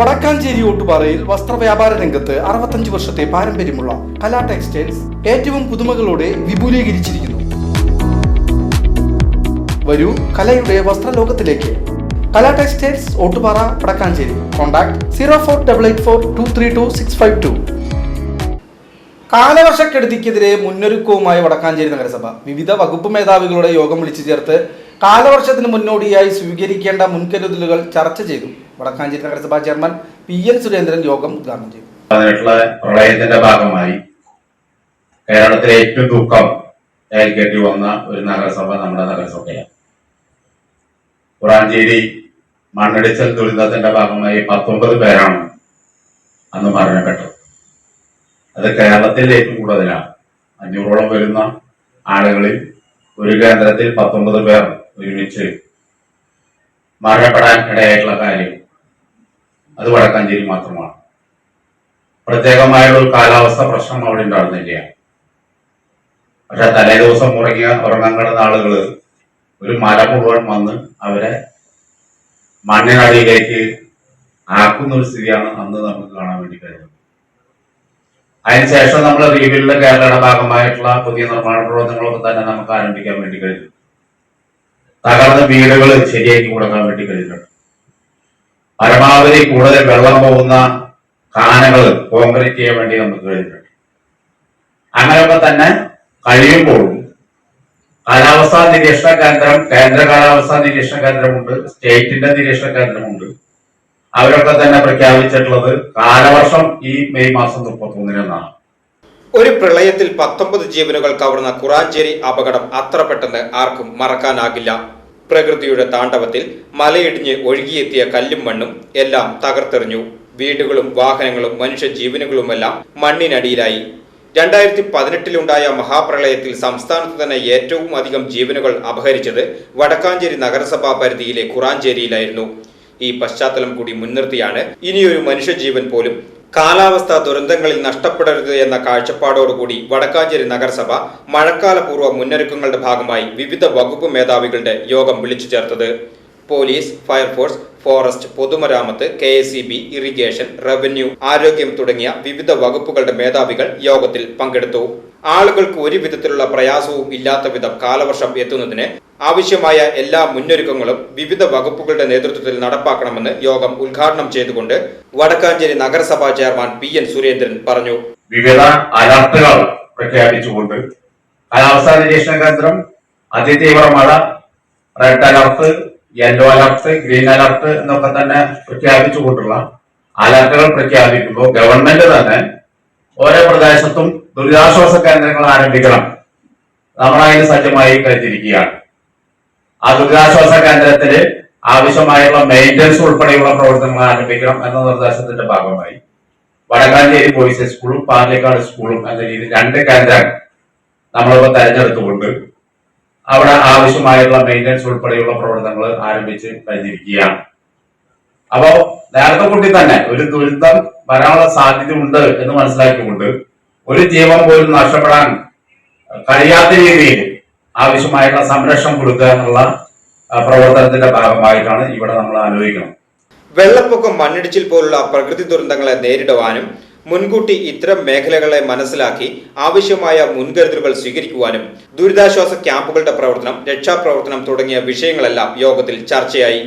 വടക്കാഞ്ചേരി ഓട്ടുപാറയിൽ വസ്ത്രവ്യാപാര രംഗത്ത് അറുപത്തഞ്ച് വർഷത്തെ പാരമ്പര്യമുള്ള കലാ ടെക്സ്റ്റൈൽസ് ഏറ്റവും പുതുമകളോടെ വിപുലീകരിച്ചിരിക്കുന്നു. വരൂ കലയുടെ വസ്ത്രലോകത്തിലേക്ക്. Kala textiles Ottupara Vadakkanchery. Contact zero four double eight four two three two six five two. കാലവർഷക്കെടുതിക്കെതിരെ മുന്നൊരുക്കവുമായി വടക്കാഞ്ചേരി നഗരസഭ വിവിധ വകുപ്പ് മേധാവികളുടെ യോഗം വിളിച്ചു ചേർത്ത് കാലവർഷത്തിന് മുന്നോടിയായി സ്വീകരിക്കേണ്ട മുൻകരുതലുകൾ ചർച്ച ചെയ്തു. വടക്കാഞ്ചേരി നഗരസഭാ ചെയർമാൻ പി എൻ സുരേന്ദ്രൻ യോഗം ഉദ്ഘാടനം ചെയ്തു. പ്രളയത്തിന്റെ ഭാഗമായി കേരളത്തിലെ ഏറ്റവും ദുഃഖം ഏൽക്കേണ്ടി വന്ന ഒരു നഗരസഭ നമ്മുടെ നഗരസഭയാണ്. പുറാഞ്ചേരി മണ്ണിടിച്ചൽ ദുരിതത്തിന്റെ ഭാഗമായി പത്തൊമ്പത് പേരാണ് അന്ന് മരണപ്പെട്ടത്. അത് കേരളത്തിൽ ഏറ്റവും കൂടുതലാണ്. അഞ്ഞൂറോളം വരുന്ന ആളുകളിൽ ഒരു കേന്ദ്രത്തിൽ പത്തൊമ്പത് പേർ ഒരുമിച്ച് മരണപ്പെടാൻ ഇടയായിട്ടുള്ള കാര്യം അത് വടക്കാഞ്ചേരി മാത്രമാണ്. പ്രത്യേകമായുള്ള ഒരു കാലാവസ്ഥ പ്രശ്നം അവിടെ ഉണ്ടാകുന്നില്ല. പക്ഷെ തലേ ദിവസം ഉറങ്ങിയ ഉറങ്ങാൻ കിടന്ന ആളുകൾ ഒരു മല മുഴുവൻ വന്ന് അവരെ മണ്ണിനടിയിലേക്ക് ആക്കുന്ന ഒരു സ്ഥിതിയാണ് അന്ന് നമുക്ക് കാണാൻ വേണ്ടി കഴിയുന്നത് അതിനുശേഷം നമ്മൾ റീബിൽഡ് കേരളയുടെ ഭാഗമായിട്ടുള്ള പുതിയ നിർമ്മാണ പ്രവർത്തനങ്ങളൊക്കെ തന്നെ നമുക്ക് ആരംഭിക്കാൻ വേണ്ടി കഴിഞ്ഞു. തകർന്ന വീടുകൾ ശരിയാക്കി കൊടുക്കാൻ വേണ്ടി കഴിഞ്ഞിട്ടുണ്ട് പരമാവധി കൂടുതൽ വെള്ളം പോകുന്ന കാനകൾ കോൺക്രീറ്റ് ചെയ്യാൻ വേണ്ടി നമുക്ക് കഴിഞ്ഞിട്ടുണ്ട് അങ്ങനെയൊക്കെ തന്നെ കഴിയുമ്പോഴും കാലാവസ്ഥാ നിരീക്ഷണ കേന്ദ്രം കേന്ദ്ര കാലാവസ്ഥാ നിരീക്ഷണ കേന്ദ്രമുണ്ട് സ്റ്റേറ്റിന്റെ നിരീക്ഷണ കേന്ദ്രമുണ്ട്. അവരൊക്കെ തന്നെ പ്രഖ്യാപിച്ചിട്ടുള്ളത് കാലവർഷം ഈ മെയ് മാസം മുപ്പത്തൊന്നിനെന്നാണ് ഒരു പ്രളയത്തിൽ പത്തൊമ്പത് ജീവനുകൾ കവർന്ന കുറാഞ്ചേരി അപകടം അത്ര പെട്ടെന്ന് ആർക്കും മറക്കാനാകില്ല. പ്രകൃതിയുടെ താണ്ഡവത്തിൽ മലയിടിഞ്ഞ് ഒഴുകിയെത്തിയ കല്ലും മണ്ണും എല്ലാം തകർത്തെറിഞ്ഞു. വീടുകളും വാഹനങ്ങളും മനുഷ്യജീവനുകളുമെല്ലാം മണ്ണിനടിയിലായി. രണ്ടായിരത്തി പതിനെട്ടിലുണ്ടായ മഹാപ്രളയത്തിൽ സംസ്ഥാനത്ത് തന്നെ ഏറ്റവും അധികം ജീവനുകൾ അപഹരിച്ചത് വടക്കാഞ്ചേരി നഗരസഭാ പരിധിയിലെ കുറാഞ്ചേരിയിലായിരുന്നു. ഈ പശ്ചാത്തലം കൂടി മുൻനിർത്തിയാണ് ഇനിയൊരു മനുഷ്യജീവൻ പോലും കാലാവസ്ഥാ ദുരന്തങ്ങളിൽ നഷ്ടപ്പെടരുത് എന്ന കാഴ്ചപ്പാടോടുകൂടി വടക്കാഞ്ചേരി നഗരസഭ മഴക്കാലപൂർവ മുന്നൊരുക്കങ്ങളുടെ ഭാഗമായി വിവിധ വകുപ്പ് മേധാവികളുടെ യോഗം വിളിച്ചു ചേർത്തത്. പോലീസ് ഫയർഫോഴ്സ് ഫോറസ്റ്റ് പൊതുമരാമത്ത് K S E B irrigation revenue ആരോഗ്യം തുടങ്ങിയ വിവിധ വകുപ്പുകളുടെ മേധാവികൾ യോഗത്തിൽ പങ്കെടുത്തു. ആളുകൾക്ക് ഒരു വിധത്തിലുള്ള പ്രയാസവും ഇല്ലാത്ത വിധം കാലവർഷം എത്തുന്നതിന് ആവശ്യമായ എല്ലാ മുന്നൊരുക്കങ്ങളും വിവിധ വകുപ്പുകളുടെ നേതൃത്വത്തിൽ നടപ്പാക്കണമെന്ന് യോഗം ഉദ്ഘാടനം ചെയ്തുകൊണ്ട് വടക്കാഞ്ചേരി നഗരസഭാ ചെയർമാൻ പി എൻ സുരേന്ദ്രൻ പറഞ്ഞു. വിവിധ അലർട്ടുകൾ പ്രഖ്യാപിച്ചുകൊണ്ട് കാലാവസ്ഥാ നിരീക്ഷണ കേന്ദ്രം അതിതീവ്ര മഴ red alert yellow alert green alert എന്നൊക്കെ തന്നെ പ്രഖ്യാപിച്ചുകൊണ്ടുള്ള അലർട്ടുകൾ പ്രഖ്യാപിക്കുമ്പോൾ ഗവൺമെന്റ് തന്നെ ഓരോ പ്രദേശത്തും ദുരിതാശ്വാസ കേന്ദ്രങ്ങൾ ആരംഭിക്കണം. നമ്മളതിന് സജ്ജമായി കഴിഞ്ഞിരിക്കുകയാണ് ആ ദുരിതാശ്വാസ കേന്ദ്രത്തിൽ ആവശ്യമായുള്ള മെയിന്റനൻസ് ഉൾപ്പെടെയുള്ള പ്രവർത്തനങ്ങൾ ആരംഭിക്കണം എന്ന നിർദ്ദേശത്തിന്റെ ഭാഗമായി വടക്കാഞ്ചേരി ബോയ്സ് സ്കൂളും പാലക്കാട് സ്കൂളും എന്ന രീതിയിൽ രണ്ട് കേന്ദ്രം നമ്മളിപ്പോൾ തെരഞ്ഞെടുത്തുകൊണ്ട് അവിടെ ആവശ്യമായുള്ള മെയിന്റനൻസ് ഉൾപ്പെടെയുള്ള പ്രവർത്തനങ്ങൾ ആരംഭിച്ച് കഴിഞ്ഞിരിക്കുകയാണ്. അപ്പോ നേരത്തെ കൂട്ടി തന്നെ ഒരു ദുരിതം വരാനുള്ള സാധ്യത ഉണ്ട് എന്ന് മനസ്സിലാക്കിക്കൊണ്ട് ഒരു ജീവൻ പോലും നഷ്ടപ്പെടാൻ കഴിയാത്ത രീതിയിൽ ആവശ്യമായിട്ടുള്ള സംരക്ഷണം കൊടുക്കുക എന്നുള്ള പ്രവർത്തനത്തിന്റെ ഭാഗമായിട്ടാണ് ഇവിടെ നമ്മൾ ആലോചിക്കുന്നത്. വെള്ളപ്പൊക്കം മണ്ണിടിച്ചിൽ പോലുള്ള പ്രകൃതി ദുരന്തങ്ങളെ നേരിടുവാനും മുൻകൂട്ടി ഇത്തരം മേഖലകളെ മനസ്സിലാക്കി ആവശ്യമായ മുൻകരുതലുകൾ സ്വീകരിക്കുവാനും ദുരിതാശ്വാസ ക്യാമ്പുകളുടെ പ്രവർത്തനം രക്ഷാപ്രവർത്തനം തുടങ്ങിയ വിഷയങ്ങളെല്ലാം യോഗത്തിൽ ചർച്ചയായി.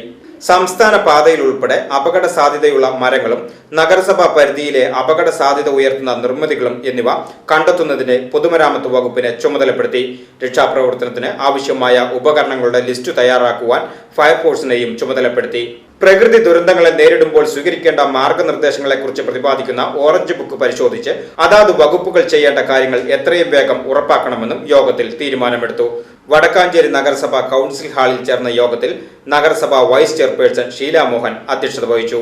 സംസ്ഥാന പാതയിൽ ഉൾപ്പെടെ അപകട സാധ്യതയുള്ള മരങ്ങളും നഗരസഭാ പരിധിയിലെ അപകട സാധ്യത ഉയർത്തുന്ന നിർമ്മിതികളും എന്നിവ കണ്ടെത്തുന്നതിന് പൊതുമരാമത്ത് വകുപ്പിനെ ചുമതലപ്പെടുത്തി രക്ഷാപ്രവർത്തനത്തിന് ആവശ്യമായ ഉപകരണങ്ങളുടെ ലിസ്റ്റ് തയ്യാറാക്കുവാൻ ഫയർഫോഴ്സിനെയും ചുമതലപ്പെടുത്തി. പ്രകൃതി ദുരന്തങ്ങളെ നേരിടുമ്പോൾ സ്വീകരിക്കേണ്ട മാർഗനിർദ്ദേശങ്ങളെക്കുറിച്ച് പ്രതിപാദിക്കുന്ന ഓറഞ്ച് ബുക്ക് പരിശോധിച്ച് അതാത് വകുപ്പുകൾ ചെയ്യേണ്ട കാര്യങ്ങൾ എത്രയും വേഗം ഉറപ്പാക്കണമെന്നും യോഗത്തിൽ തീരുമാനമെടുത്തു. വടക്കാഞ്ചേരി നഗരസഭ കൗൺസിൽ ഹാളിൽ ചേർന്ന യോഗത്തിൽ നഗരസഭ വൈസ് ചെയർപേഴ്സൺ ഷീല മോഹൻ അധ്യക്ഷത വഹിച്ചു.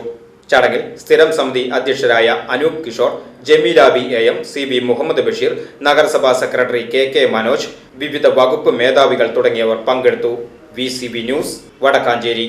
ചടങ്ങിൽ സ്ഥിരം സമിതി അധ്യക്ഷരായ Anoop Kishore Jameela B A M C B Muhammad Basheer നഗരസഭാ സെക്രട്ടറി കെ കെ മനോജ് വിവിധ വകുപ്പ് മേധാവികൾ തുടങ്ങിയവർ പങ്കെടുത്തു. V C B news Vadakkanchery.